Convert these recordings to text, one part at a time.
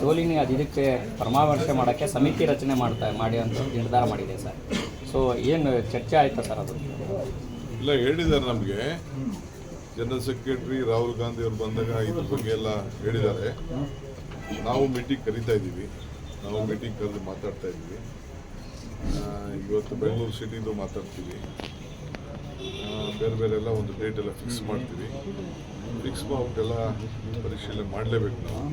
ಸೋಲಿನಿ ಅದು ಇದಕ್ಕೆ ಮಾಡೋಕ್ಕೆ ಸಮಿತಿ ರಚನೆ ಮಾಡ್ತಾ, ಮಾಡಿ ಅಂತ ನಿರ್ಧಾರ ಮಾಡಿದೆ ಸರ್. ಸೊ ಏನು ಚರ್ಚೆ ಆಯ್ತಾ ಸರ್ ಅದು? ಇಲ್ಲ, ಹೇಳಿದ್ದಾರೆ ನಮಗೆ. ಜನರಲ್ ಸೆಕ್ರೆಟರಿ ರಾಹುಲ್ ಗಾಂಧಿ ಅವರು ಬಂದಾಗ ಇದ್ರ ಬಗ್ಗೆ ಎಲ್ಲ ಹೇಳಿದ್ದಾರೆ. ನಾವು ಮೀಟಿಂಗ್ ಕರಿತಾ ಇದ್ದೀವಿ. ನಾವು ಮೀಟಿಂಗ್ ಕರೆದು ಮಾತಾಡ್ತಾ ಇದ್ದೀವಿ. ಇವತ್ತು ಬೆಂಗಳೂರು ಸಿಟಿದು ಮಾತಾಡ್ತೀವಿ. ಬೇರೆ ಬೇರೆ ಎಲ್ಲ ಒಂದು ಡೇಟ್ ಎಲ್ಲ ಫಿಕ್ಸ್ ಮಾಡ್ತೀವಿ. ಫಿಕ್ಸ್ ಮಾಡ್ಬಿಟ್ಟೆಲ್ಲ ಪರಿಶೀಲನೆ ಮಾಡಲೇಬೇಕು ನಾವು.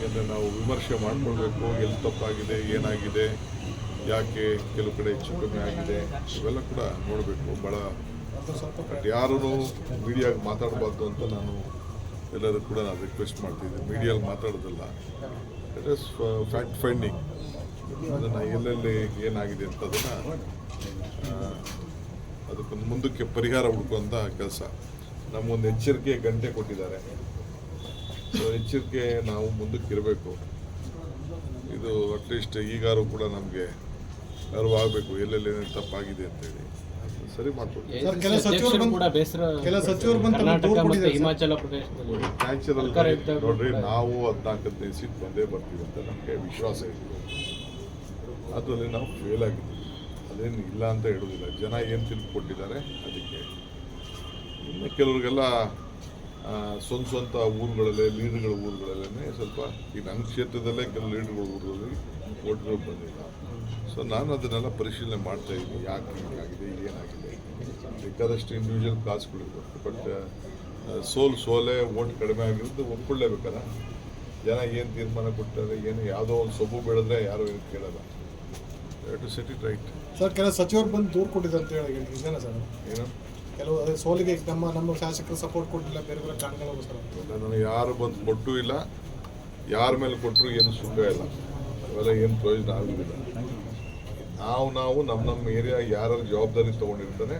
ಯಾಕೆಂದರೆ ನಾವು ವಿಮರ್ಶೆ ಮಾಡ್ಕೊಳ್ಬೇಕು, ಎಲ್ಲಿ ತಪ್ಪಾಗಿದೆ, ಏನಾಗಿದೆ, ಯಾಕೆ ಕೆಲವು ಕಡೆ ಹೆಚ್ಚು ಕಮ್ಮಿ ಆಗಿದೆ, ಇವೆಲ್ಲ ಕೂಡ ನೋಡಬೇಕು. ಭಾಳ ಬಟ್ ಯಾರೂ ಮೀಡಿಯಾಗೆ ಮಾತಾಡಬಾರ್ದು ಅಂತ ನಾನು ಎಲ್ಲರೂ ಕೂಡ ನಾನು ರಿಕ್ವೆಸ್ಟ್ ಮಾಡ್ತಿದ್ದೆ ಮೀಡಿಯಲ್ಲಿ ಮಾತಾಡೋದಲ್ಲ. ಇಟ್ ಇಸ್ ಫ್ಯಾಕ್ಟ್ ಫೈಂಡಿಂಗ್ ಅದನ್ನು ಎಲ್ಲೆಲ್ಲಿ ಏನಾಗಿದೆ ಅಂತ ಅದನ್ನು ಅದಕ್ಕೊಂದು ಮುಂದಕ್ಕೆ ಪರಿಹಾರ ಹುಡುಕುವಂಥ ಕೆಲಸ. ನಮಗೊಂದು ಎಚ್ಚರಿಕೆ ಗಂಟೆ ಕೊಟ್ಟಿದ್ದಾರೆ. ಸೊ ಎಚ್ಚರಿಕೆ ನಾವು ಮುಂದಕ್ಕೆ ಇರಬೇಕು ಇದು ಅಟ್ಲೀಸ್ಟ್ ಈಗಾರು ಕೂಡ ನಮಗೆ ಅರಿವಾಗಬೇಕು ಎಲ್ಲೆಲ್ಲಿ ಏನೇನು ತಪ್ಪಾಗಿದೆ ಅಂತೇಳಿ. ಹೇಳಿ ಸರಿ ಮಾಡ್ಕೊಡ್ತೀವಿ ಸರ್, ಕೆಲ ಸಚಿವರು ಕೂಡ ಬೇಸರ ಕೆಲ ಸಚಿವರು ಬಂದು ತಮ್ಮ ಕರ್ನಾಟಕ ದೂರು ಮತ್ತು ಕೊಟ್ಟಿದ್ದಾರೆ ಸರ್. ಹಿಮಾಚಲ ನ್ಯಾಚುರಲ್ ನೋಡ್ರಿ ನಾವು ಹದಿನಾಲ್ಕು ಹದಿನೈದು ಸೀಟ್ ಬಂದೇ ಬರ್ತೀವಿ ಅಂತ ನಮಗೆ ವಿಶ್ವಾಸ ಇದೆ. ಅದರಲ್ಲಿ ನಾವು ಫೇಲ್ ಆಗಿದ್ದೀವಿ. ಅದೇನು ಇಲ್ಲ ಅಂತ ಹೇಳೋದಿಲ್ಲ. ಜನ ಏನು ತಿಳ್ಕೊಟ್ಟಿದ್ದಾರೆ ಅದಕ್ಕೆ. ಇನ್ನು ಕೆಲವ್ರಿಗೆಲ್ಲ ಸ್ವಂತ ಸ್ವಂತ ಊರುಗಳಲ್ಲೇ, ಲೀಡ್ಗಳ ಊರುಗಳಲ್ಲೇ ಸ್ವಲ್ಪ ಈ ನನ್ನ ಕ್ಷೇತ್ರದಲ್ಲೇ ಕೆಲವು ಲೀಡ್ಗಳ ಊರುಗಳಲ್ಲಿ ಓಟ್ಗಳು ಬಂದಿಲ್ಲ. ಸೊ ನಾನು ಅದನ್ನೆಲ್ಲ ಪರಿಶೀಲನೆ ಮಾಡ್ತಾ ಇದ್ದೀನಿ. ಯಾಕೆ ಹೀಗಾಗಿದೆ, ಏನಾಗಿದೆ ಬೇಕಾದಷ್ಟು ಇಂಡಿವಿಜುವಲ್ ಕಾಸುಗಳಿರ್ಬೇಕು ಬಟ್ ಸೋಲ್ ಸೋಲೆ ಓಟ್ ಕಡಿಮೆ ಆಗಿರೋದು ಒಪ್ಕೊಳ್ಳೇಬೇಕಲ್ಲ. ಜನ ಏನು ತೀರ್ಮಾನ ಕೊಟ್ಟರೆ ಏನು ಯಾವುದೋ ಒಂದು ಸೊಬ್ಬು ಬೆಳೆದ್ರೆ ಯಾರು ಏನು ಕೇಳಲ್ಲ. To set it right sir ಕೆಲವು ಸಚಿವರು ಬಂದು ದೂರು ಕೊಟ್ಟಿದ್ದಾರೆ ಅಂತ ಹೇಳಿ ನಿಜನ ಸರ್ ಏನು? ಕೆಲವು ಅದೇ ಸೋಲಿಗೆ ನಮ್ಮ ನಮ್ಮ ಶಾಸಕರು ಸಪೋರ್ಟ್ ಕೊಟ್ಟಿಲ್ಲ ಬೇರೆ ಬೇರೆ ಕಾರಣಗಳಿಗೋಸ್ಕರ ನಾನು ಯಾರು ಬಂದು ಕೊಟ್ಟೂ ಇಲ್ಲ. ಯಾರ ಮೇಲೆ ಕೊಟ್ಟರು ಏನು ಸುಖ ಇಲ್ಲ. ಅವೆಲ್ಲ ಏನು ಪ್ರಯೋಜನ ಆಗೋದಿಲ್ಲ. ನಾವು ನಾವು ನಮ್ಮ ನಮ್ಮ ಏರಿಯಾ ಯಾರು ಜವಾಬ್ದಾರಿ ತೊಗೊಂಡಿರ್ತಾರೆ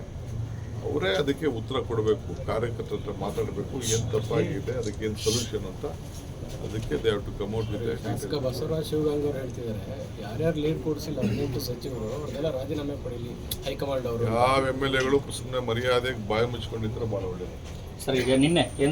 ಅವರೇ ಅದಕ್ಕೆ ಉತ್ತರ ಕೊಡಬೇಕು ಕಾರ್ಯಕರ್ತರ ಹತ್ರ ಮಾತಾಡಬೇಕು ಏನು ತಪ್ಪಾಗಿದೆ ಅದಕ್ಕೆ ಏನು ಸೊಲ್ಯೂಷನ್ ಅಂತ. ಅದಕ್ಕೆ they have to come out with ಶಾಸಕ ಬಸವರಾಜ ಶಿವಗಂಗ್ ಅವರು ಹೇಳ್ತಿದ್ದಾರೆ ಯಾರ್ಯಾರು ಲೀಡ್ ಕೊಡಿಸಿಲ್ಲ ಹದಿನೆಂಟು ಸಚಿವರು ಅವ್ರನ್ನೆಲ್ಲ ರಾಜೀನಾಮೆ ಪಡೀಲಿ ಹೈಕಮಾಂಡ್ ಅವರು ಯಾವ ಎಂ ಎಲ್ ಎಗಳು ಸುಮ್ಮನೆ ಮರ್ಯಾದೆಗೆ ಬಾಯಿ ಮುಚ್ಕೊಂಡಿದ್ರೆ ಭಾಳ ಒಳ್ಳೇದು. ಸರ್ ಈಗ ನಿನ್ನೆ ಕೇಂದ್ರ